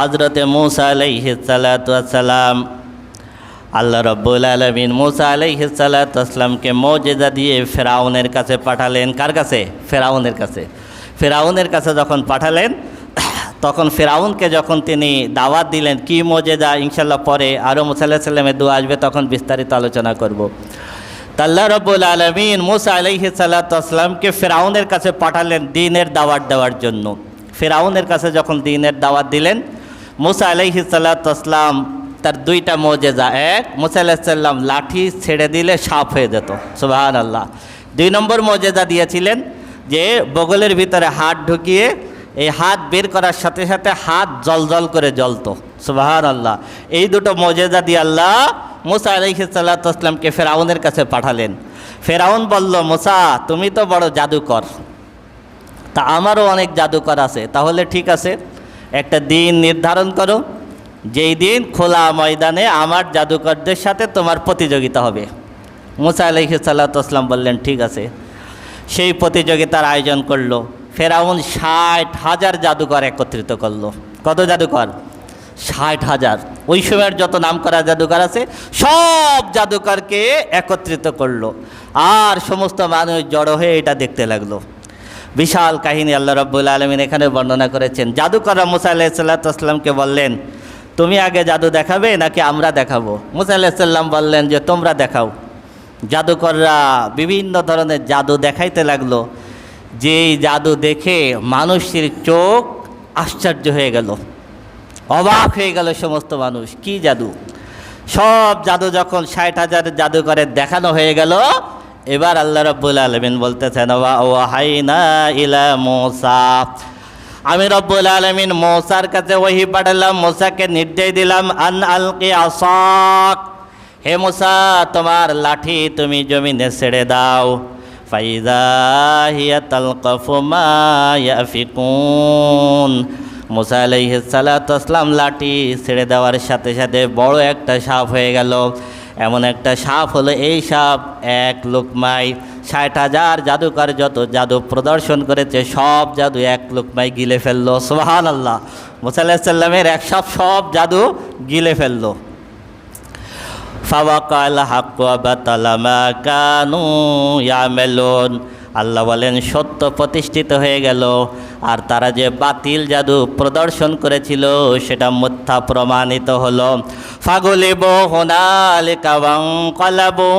হজরতে মুসা আলাইহিসালাম আল্লাহ রব্বুল আলমিন মুসা আলাইহিসালামকে মৌজেদা দিয়ে ফেরাউনের কাছে পাঠালেন। কার কাছে? ফেরাউনের কাছে। ফেরাউনের কাছে যখন পাঠালেন, তখন ফেরাউনকে যখন তিনি দাওয়াত দিলেন, কি মজেদা ইনশাল্লাহ পরে আরও মুসাল্লাহ সাল্লামের দোয়া আসবে, তখন বিস্তারিত আলোচনা করব। তাল্লা রব্বুল আলমিন মুসা আলহি সাল্লাতামকে ফেরাউনের কাছে পাঠালেন দিনের দাওয়াত দেওয়ার জন্য। ফেরাউনের কাছে যখন দিনের দাওয়াত দিলেন মুসা আলহি সাল্লাতাম তার দুইটা মজেজা, এক মুসা আলাহিসাল্লাম লাঠি ছেড়ে দিলে সাপ হয়ে যেত সুবাহান আল্লাহ দুই নম্বর মজেজা দিয়েছিলেন যে বগলের ভিতরে হাত ঢুকিয়ে এই হাত বের করার সাথে সাথে হাত জল করে জ্বলতো সুবাহান আল্লাহ এই দুটো মজেজা দিয়ে আল্লাহ মুসা আলহিসাল্লাতামকে ফেরাউনের কাছে পাঠালেন। ফেরাউন বলল, মুসা, তুমি তো বড় জাদুকর। তা আমারও অনেক জাদুকর আছে, তাহলে ঠিক আছে। একটা দিন নির্ধারণ করো, যেই দিন খোলা ময়দানে আমার জাদুকরদের সাথে তোমার প্রতিযোগিতা হবে। মুসা আলহি সাল্লাতাম বললেন, ঠিক আছে। সেই প্রতিযোগিতার আয়োজন করল, ফেরাউন ষাট হাজার জাদুকর একত্রিত করল। কত জাদুকর? ষাট হাজার। ওই সময়ের যত নাম করা জাদুকর আছে, সব জাদুকরকে একত্রিত করল। আর সমস্ত মানুষ জড়ো হয়ে এটা দেখতে লাগল। বিশাল কাহিনী আল্লাহ রব্বুল আলমিন এখানে বর্ণনা করেছেন। জাদুকররা মুসা আলাহিসাল্লাতামকে বললেন, তুমি আগে জাদু দেখাবে নাকি আমরা দেখাবো? মুসা আলাহিসাল্লাম বললেন যে, তোমরা দেখাও। জাদুকররা বিভিন্ন ধরনের জাদু দেখাইতে লাগল। যেই জাদু দেখে মানুষের চোখ আশ্চর্য হয়ে গেল, অবাক হয়ে গেল সমস্ত মানুষ, কি জাদু? সব জাদু যখন ষাট হাজার জাদুকরের দেখানো হয়ে গেল এবার আল্লাহ রব্বুল আলমিন বলতেছেন হাইনা ইলা মোসা। আমি রব্বুল আলমিন মৌসার কাছে ওহি পাঠালাম, মোসাকে নির্দেশ দিলাম, আন আলকে আসাক। হে মুসা, তোমার লাঠি তুমি জমিনে ছেড়ে দাও। ফাইদা হিয়া তালকফু মা ইয়াফিকুন। মুসা আলাইহিসালাম লাঠি ছেড়ে দেওয়ার সাথে সাথে বড় একটা সাপ হয়ে গেল। এমন একটা সাপ হলো এই সাপ। এক লোকমাই ষাট হাজার জাদুকর যত জাদু প্রদর্শন করেছে, সব জাদু এক লোকমাই গিলে ফেলল। সোহান আল্লাহ মুসা আলাহিসাল্লামের এক সাপ সব জাদু গিলে ফেলল। কানু আল্লাহ বলেন, সত্য প্রতিষ্ঠিত হয়ে গেল। আর তারা যে বাতিল জাদু প্রদর্শন করেছিল, সেটা মিথ্যা প্রমাণিত হলো। ফাগুলিব হোনালে কাবাং কলাবু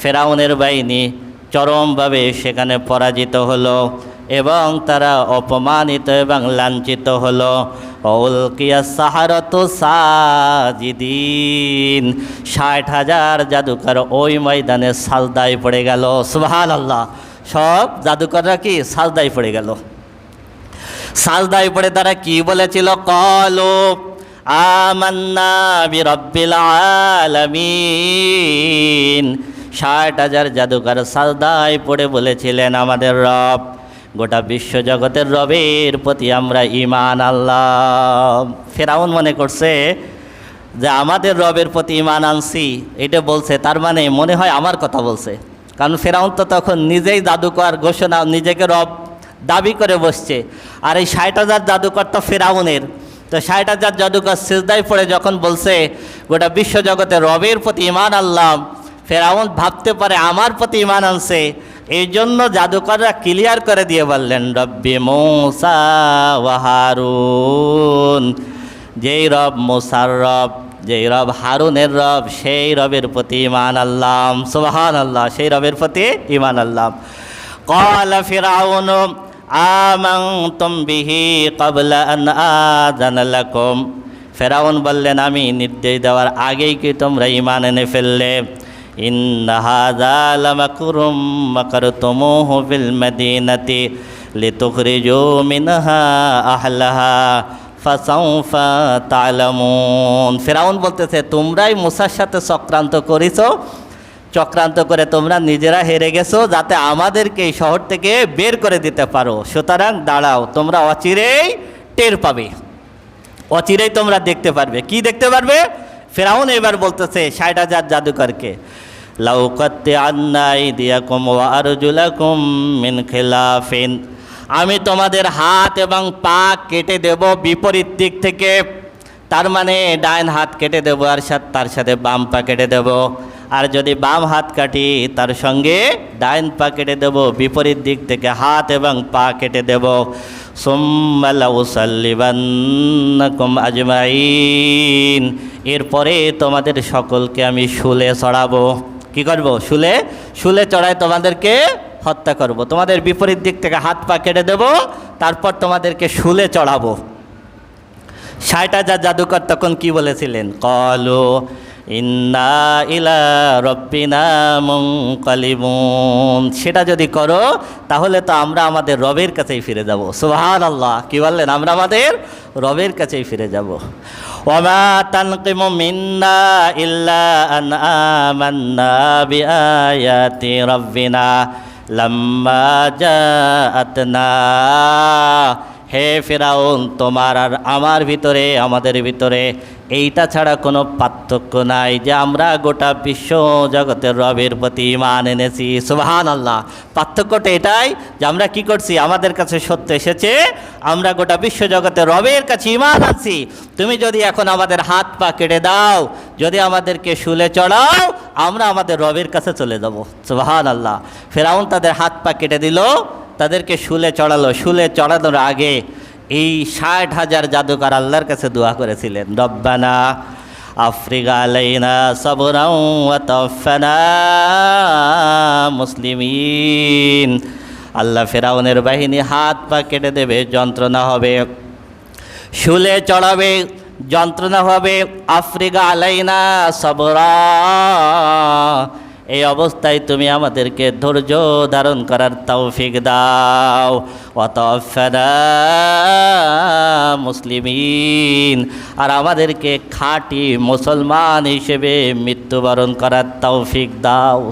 ফেরাউনের বাহিনী চরমভাবে সেখানে পরাজিত হলো এবং তারা অপমানিত এবং লাঞ্ছিত হলো। অলকিয়া সাহারত সাজিদিন। ষাট হাজার জাদুকর ওই ময়দানে সালদায় পড়ে গেল। সুবহান আল্লাহ সব জাদুকররা কি? সালদায় পড়ে গেল। সালদায় পড়ে তারা কি বলেছিল? কলো আলামিন। ষাট হাজার জাদুকর সালদায় পড়ে বলেছিলেন আমাদের রব। গোটা বিশ্বজগতের রবের প্রতি আমরা ইমান আল্লাহ ফেরাউন মনে করছে যে, আমাদের রবের প্রতি ইমান আনছি। এটা বলছে, তার মানে মনে হয় আমার কথা বলছে। কারণ ফেরাউন তো তখন নিজেই জাদুকর ঘোষণা, নিজেকে রব দাবি করে বসছে। আর এই ষাট হাজার জাদুকর তো ফেরাউনের। তো ষাট হাজার জাদুকর সিজদায় পড়ে যখন বলছে, গোটা বিশ্বজগতের রবের প্রতি ইমান আল্লাহ ফেরাউন ভাবতে পারে আমার প্রতি ইমান আনছে, এই জন্য জাদুকররা ক্লিয়ার করে দিয়ে বললেন, রব্বি মৌসা ওয়াহারুন যেই রব মোসার রব যেই রব হারুনের রব সেই রবের প্রতি ইমান আল্লাহ সুবাহান আল্লাহ সেই রবের প্রতি ইমান আল্লাহ قال فرعون آمنتم به قبل أن آذن لكم ফেরাউন বললেন আমি নির্দেশ দেওয়ার আগেই কি তোমরা ইমান এনে ফেললে إن هذا لمكر مكرتموه في المدينة لتخرجوا ফাসাউফা ফেরাউন বলতেছে, তোমরাই মুসার সাথে চক্রান্ত করেছ। চক্রান্ত করে তোমরা নিজেরা হেরে গেছো, যাতে আমাদেরকে এই শহর থেকে বের করে দিতে পারো। সুতরাং দাঁড়াও, তোমরা অচিরেই টের পাবে। অচিরেই তোমরা দেখতে পারবে। কি দেখতে পারবে? ফেরাউন এবার বলতেছে, ষাট হাজার জাদুকরকে। লাউকাত্তে আন্নাই দিয়া কুম আরজুলা কুম মিন খেলাফিন। আমি তোমাদের হাত এবং পা কেটে দেব বিপরীত দিক থেকে। তার মানে ডাইন হাত কেটে দেবো আর সাথে তার সাথে বাম পা কেটে দেব। আর যদি বাম হাত কাটি, তার সঙ্গে ডাইন পা কেটে দেব, বিপরীত দিক থেকে হাত এবং পা কেটে দেব। সোম্মালাউসাল্লিবান্নাকুম আজমাইন। এরপরে তোমাদের সকলকে আমি শুলে চড়াবো। কি করব? শুলে শুলে চড়ায় তোমাদেরকে হত্যা করব। তোমাদের বিপরীত দিক থেকে হাত পা কেটে দেব, তারপর তোমাদেরকে শুলে চড়াবো। ষাট হাজার জাদুকর তখন কি বলেছিলেন? কলো ইন্না ইলা রব্বিনা মুনকালিবুন। সেটা যদি করো, তাহলে তো আমরা আমাদের রবের কাছেই ফিরে যাব। সুবহান আল্লাহ কি বললেন? আমরা আমাদের রবের কাছেই ফিরে যাব। ওমা তানকিমু মিন্না ইল্লা আন আমান্না বিআয়াতি রব্বিনা। লাম্মা জাআতনা হে ফেরাউন, তোমার আর আমার ভিতরে, আমাদের ভিতরে এইটা ছাড়া কোনো পার্থক্য নাই যে আমরা গোটা বিশ্ব জগতের রবের প্রতি ইমান এনেছি। সুবাহান আল্লাহ পার্থক্যটা এটাই যে আমরা কি করছি? আমাদের কাছে সত্য এসেছে, আমরা গোটা বিশ্ব জগতের রবের কাছে ইমান আনছি। তুমি যদি এখন আমাদের হাত পা কেটে দাও, যদি আমাদেরকে শুলে চড়াও, আমরা আমাদের রবের কাছে চলে যাব। সুবাহান আল্লাহ ফেরাউন তাদের হাত পা কেটে দিল তাদেরকে শুলে চড়ালো, শুলে চড়ানোর আগে এই ষাট হাজার জাদুকর আল্লাহর কাছে দোয়া করেছিলেন, রব্বানা আফ্রিকা আলাইনা সবরাও মুসলিমিন। আল্লাহ ফেরাউনের বাহিনী হাত পা কেটে দেবে, যন্ত্রণা হবে। শুলে চড়াবে, যন্ত্রণা হবে, আফ্রিকা আলাইনা সবরা এই অবস্থায় তুমি আমাদেরকে ধৈর্য ধারণ করার তৌফিক দাও। অতফেরা মুসলিমিন। আর আমাদেরকে খাঁটি মুসলমান হিসেবে মৃত্যুবরণ করার তৌফিক দাও।